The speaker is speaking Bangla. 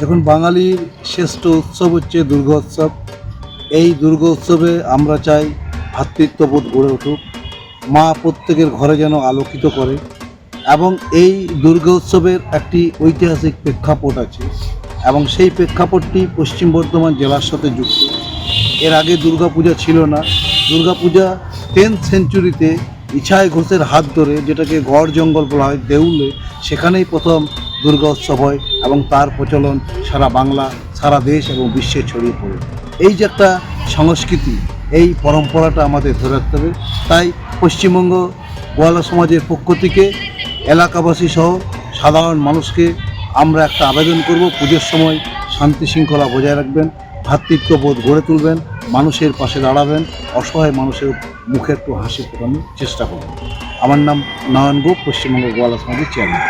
দেখুন, বাঙালির শ্রেষ্ঠ উৎসব হচ্ছে দুর্গোৎসব এই দুর্গোৎসবে আমরা চাই ভ্রাতৃত্ববোধ গড়ে উঠুক, মা প্রত্যেকের ঘরে যেন আলোকিত করে এবং এই দুর্গোৎসবের একটি ঐতিহাসিক প্রেক্ষাপট আছে এবং সেই প্রেক্ষাপটটি পশ্চিম বর্ধমান জেলার সাথে যুক্ত। এর আগে দুর্গাপূজা ছিল না। দুর্গাপূজা টেন্থ সেঞ্চুরিতে ইছাই ঘোষের হাত ধরে যেটাকে গড় জঙ্গল বলা হয়, দেউলে, সেখানেই প্রথম দুর্গা উৎসব হয় এবং তার প্রচলন সারা বাংলা, সারা দেশ এবং বিশ্বে ছড়িয়ে পড়ে। এই যে একটা সংস্কৃতি, এই পরম্পরাটা আমাদের ধরে রাখতে হবে। তাই পশ্চিমবঙ্গ গোয়ালা সমাজের পক্ষ থেকে এলাকাবাসী সহ সাধারণ মানুষকে আমরা একটা আবেদন করব, পুজোর সময় শান্তি শৃঙ্খলা বজায় রাখবেন ভ্রাতৃত্ববোধ গড়ে তুলবেন, মানুষের পাশে দাঁড়াবেন, অসহায় মানুষের মুখে একটু হাসি ফোটানোর চেষ্টা করবেন। আমার নাম নয়ন গোপ পশ্চিমবঙ্গ গোয়ালা সমাজের চেয়ারম্যান